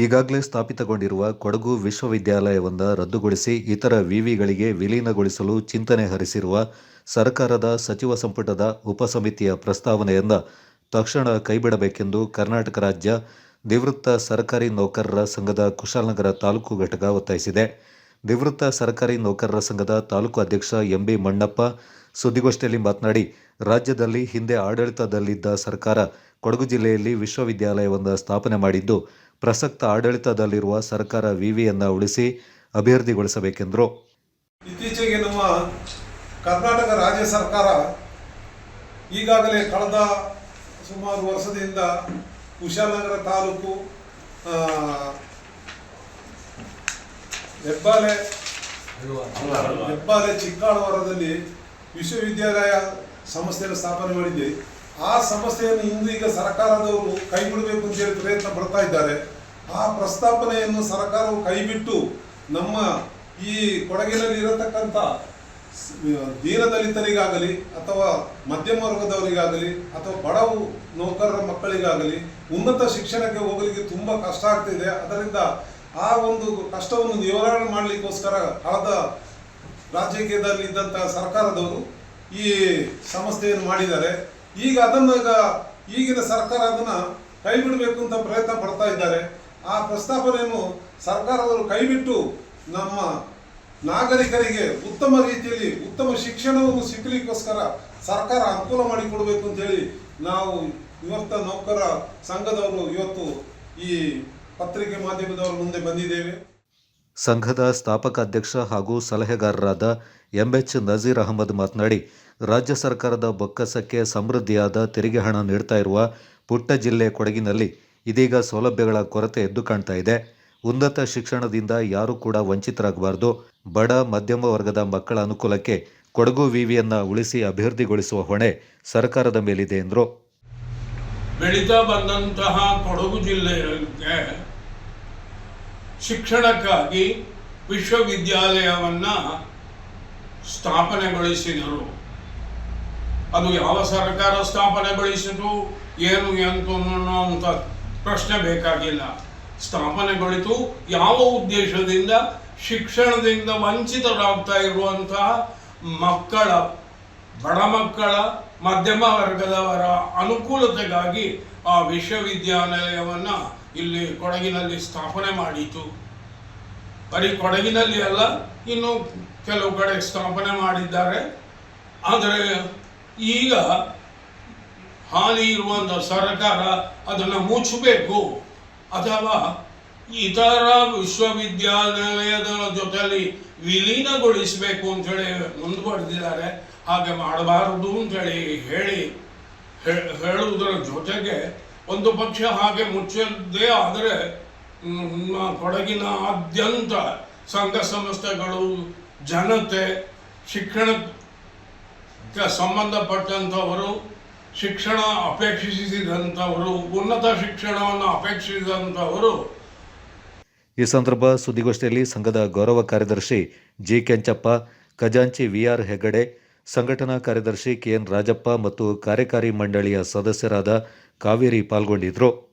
ಈಗಾಗಲೇ ಸ್ಥಾಪಿತಗೊಂಡಿರುವ ಕೊಡಗು ವಿಶ್ವವಿದ್ಯಾಲಯವನ್ನು ರದ್ದುಗೊಳಿಸಿ ಇತರ ವಿವಿಗಳಿಗೆ ವಿಲೀನಗೊಳಿಸಲು ಚಿಂತನೆ ಹರಿಸಿರುವ ಸರ್ಕಾರದ ಸಚಿವ ಸಂಪುಟದ ಉಪಸಮಿತಿಯ ಪ್ರಸ್ತಾವನೆಯನ್ನು ತಕ್ಷಣ ಕೈಬಿಡಬೇಕೆಂದು ಕರ್ನಾಟಕ ರಾಜ್ಯ ನಿವೃತ್ತ ಸರ್ಕಾರಿ ನೌಕರರ ಸಂಘದ ಕುಶಾಲನಗರ ತಾಲೂಕು ಘಟಕ ಒತ್ತಾಯಿಸಿದೆ. ನಿವೃತ್ತ ಸರ್ಕಾರಿ ನೌಕರರ ಸಂಘದ ತಾಲೂಕು ಅಧ್ಯಕ್ಷ ಎಂಬಿ ಮಣ್ಣಪ್ಪ ಸುದ್ದಿಗೋಷ್ಠಿಯಲ್ಲಿ ಮಾತನಾಡಿ, ರಾಜ್ಯದಲ್ಲಿ ಹಿಂದೆ ಆಡಳಿತದಲ್ಲಿದ್ದ ಸರ್ಕಾರ ಕೊಡಗು ಜಿಲ್ಲೆಯಲ್ಲಿ ವಿಶ್ವವಿದ್ಯಾಲಯವನ್ನು ಸ್ಥಾಪನೆ ಮಾಡಿದ್ದು ಪ್ರಸಕ್ತ ಆಡಳಿತದಲ್ಲಿರುವ ಸರ್ಕಾರ ವಿವಿಯನ್ನು ಉಳಿಸಿ ಅಭಿವೃದ್ಧಿಗೊಳಿಸಬೇಕೆಂದರು. ಇತ್ತೀಚೆಗೆ ನಮ್ಮ ಕರ್ನಾಟಕ ರಾಜ್ಯ ಸರ್ಕಾರ ಈಗಾಗಲೇ ಕಳೆದ ಸುಮಾರು ವರ್ಷದಿಂದ ಕುಶಾಲನಗರ ತಾಲೂಕು ಹೆಬ್ಬಾಲೆ ಹೆಬ್ಬಾಲೆ ಚಿಕ್ಕಾಳವರದಲ್ಲಿ ವಿಶ್ವವಿದ್ಯಾಲಯ ಸಂಸ್ಥೆಯನ್ನು ಸ್ಥಾಪನೆ ಮಾಡಿದೆ ಆ ಸಮಸ್ಯೆಯನ್ನು ಇಂದು ಈಗ ಸರ್ಕಾರದವರು ಕೈ ಬಿಡಬೇಕು ಅಂತ ಹೇಳಿ ಪ್ರಯತ್ನ ಪಡ್ತಾ ಇದ್ದಾರೆ. ಆ ಪ್ರಸ್ತಾಪನೆಯನ್ನು ಸರ್ಕಾರವು ಕೈಬಿಟ್ಟು ನಮ್ಮ ಈ ಕೊಡಗಿನಲ್ಲಿ ಇರತಕ್ಕಂಥ ದೀನದಲಿತರಿಗಾಗಲಿ ಅಥವಾ ಮಧ್ಯಮ ವರ್ಗದವರಿಗಾಗಲಿ ಅಥವಾ ಬಡವು ನೌಕರರ ಮಕ್ಕಳಿಗಾಗಲಿ ಉನ್ನತ ಶಿಕ್ಷಣಕ್ಕೆ ಹೋಗಲಿಕ್ಕೆ ತುಂಬ ಕಷ್ಟ ಆಗ್ತಿದೆ. ಅದರಿಂದ ಆ ಒಂದು ಕಷ್ಟವನ್ನು ನಿವಾರಣೆ ಮಾಡಲಿಕ್ಕೋಸ್ಕರ ಕಳೆದ ರಾಜಕೀಯದಲ್ಲಿ ಇದ್ದಂಥ ಸರ್ಕಾರದವರು ಈ ಸಂಸ್ಥೆಯನ್ನು ಮಾಡಿದ್ದಾರೆ. ಈಗ ಅದನ್ನು ಈಗ ಈಗಿನ ಸರ್ಕಾರ ಅದನ್ನು ಕೈ ಬಿಡಬೇಕು ಅಂತ ಪ್ರಯತ್ನ ಪಡ್ತಾ ಇದ್ದಾರೆ. ಆ ಪ್ರಸ್ತಾಪನೆಯನ್ನು ಸರ್ಕಾರದವರು ಕೈಬಿಟ್ಟು ನಮ್ಮ ನಾಗರಿಕರಿಗೆ ಉತ್ತಮ ರೀತಿಯಲ್ಲಿ ಉತ್ತಮ ಶಿಕ್ಷಣವನ್ನು ಸಿಕ್ಕಲಿಕ್ಕೋಸ್ಕರ ಸರ್ಕಾರ ಅನುಕೂಲ ಮಾಡಿಕೊಡಬೇಕು ಅಂತೇಳಿ ನಾವು ಇವತ್ತ ನೌಕರ ಸಂಘದವರು ಇವತ್ತು ಈ ಪತ್ರಿಕೆ ಮಾಧ್ಯಮದವರ ಮುಂದೆ ಬಂದಿದ್ದೇವೆ. ಸಂಘದ ಸ್ಥಾಪಕ ಅಧ್ಯಕ್ಷ ಹಾಗೂ ಸಲಹೆಗಾರರಾದ ಎಂಎಚ್ ನಜೀರ್ ಅಹಮದ್ ಮಾತನಾಡಿ ರಾಜ್ಯ ಸರ್ಕಾರದ ಬೊಕ್ಕಸಕ್ಕೆ ಸಮೃದ್ಧಿಯಾದ ತೆರಿಗೆ ಹಣ ನೀಡ್ತಾ ಇರುವ ಪುಟ್ಟ ಜಿಲ್ಲೆ ಕೊಡಗಿನಲ್ಲಿ ಇದೀಗ ಸೌಲಭ್ಯಗಳ ಕೊರತೆ ಎದ್ದು ಕಾಣ್ತಾ ಇದೆ. ಉನ್ನತ ಶಿಕ್ಷಣದಿಂದ ಯಾರೂ ಕೂಡ ವಂಚಿತರಾಗಬಾರ್ದು. ಬಡ, ಮಧ್ಯಮ ವರ್ಗದ ಮಕ್ಕಳ ಅನುಕೂಲಕ್ಕೆ ಕೊಡಗು ವಿವಿಯನ್ನು ಉಳಿಸಿ ಅಭಿವೃದ್ಧಿಗೊಳಿಸುವ ಹೊಣೆ ಸರ್ಕಾರದ ಮೇಲಿದೆ ಎಂದರು. ಬೆಳೀತಾ ಬಂದಂತಹ ಕೊಡಗು ಜಿಲ್ಲೆಗೆ ಶಿಕ್ಷಣಕ್ಕಾಗಿ ವಿಶ್ವವಿದ್ಯಾಲಯವನ್ನು ಸ್ಥಾಪನೆಗೊಳಿಸಿದರು. ಅದು ಯಾವ ಸರ್ಕಾರ ಸ್ಥಾಪನೆಗೊಳಿಸಿತು ಏನು, ಎಂತು ಅಂತ ಪ್ರಶ್ನೆ ಬೇಕಾಗಿಲ್ಲ. ಸ್ಥಾಪನೆಗೊಳಿತು, ಯಾವ ಉದ್ದೇಶದಿಂದ, ಶಿಕ್ಷಣದಿಂದ ವಂಚಿತರಾಗ್ತಾ ಇರುವಂತಹ ಮಕ್ಕಳ, ಬಡ ಮಕ್ಕಳ, ಮಧ್ಯಮ ವರ್ಗದವರ ಅನುಕೂಲತೆಗಾಗಿ ಆ ವಿಶ್ವವಿದ್ಯಾನಿಲಯವನ್ನು ಇಲ್ಲಿ ಕೊಡಗಿನಲ್ಲಿ ಸ್ಥಾಪನೆ ಮಾಡಿತು ಬರೀ ಕೊಡಗಿನಲ್ಲಿ ಅಲ್ಲ, ಇನ್ನು ಕೆಲವು ಕಡೆ ಸ್ಥಾಪನೆ ಮಾಡಿದ್ದಾರೆ. ಆದರೆ ಈಗ ಹಾಲಿ ಇರುವಂಥ ಸರ್ಕಾರ ಅದನ್ನು ಮುಚ್ಚಬೇಕು ಅಥವಾ ಇತರ ವಿಶ್ವವಿದ್ಯಾನಿಲಯದ ಜೊತೆಯಲ್ಲಿ ವಿಲೀನಗೊಳಿಸಬೇಕು ಅಂತೇಳಿ ಮುಂದುವರೆದಿದ್ದಾರೆ, ಹಾಗೆ ಮಾಡಬಾರದು ಅಂತೇಳಿ ಹೇಳಿ ಹೇಳುವುದರ ಜೊತೆಗೆ ಒಂದು ಪಕ್ಷ ಹಾಗೆ ಮುಚ್ಚದೇ ಆದರೆ ಕೊಡಗಿನ ಆದ್ಯಂತ ಸಂಘ ಸಂಸ್ಥೆಗಳು, ಜನತೆ ಶಿಕ್ಷಣಕ್ಕೆ ಸಂಬಂಧಪಟ್ಟಂಥವರು, ಶಿಕ್ಷಣ ಅಪೇಕ್ಷಿಸಿದಂಥವರು, ಉನ್ನತ ಶಿಕ್ಷಣವನ್ನು ಅಪೇಕ್ಷಿಸಿದಂಥವರು. ಈ ಸಂದರ್ಭ ಸುದ್ದಿಗೋಷ್ಠಿಯಲ್ಲಿ ಸಂಘದ ಗೌರವ ಕಾರ್ಯದರ್ಶಿ ಜಿ ಕೆಂಚಪ್ಪ, ಖಜಾಂಚಿ ವಿಆರ್ ಹೆಗಡೆ, ಸಂಘಟನಾ ಕಾರ್ಯದರ್ಶಿ ಕೆಎನ್ ರಾಜಪ್ಪ ಮತ್ತು ಕಾರ್ಯಕಾರಿ ಮಂಡಳಿಯ ಸದಸ್ಯರಾದ ಕಾವೇರಿ ಪಾಲ್ಗೊಂಡಿದ್ದರು.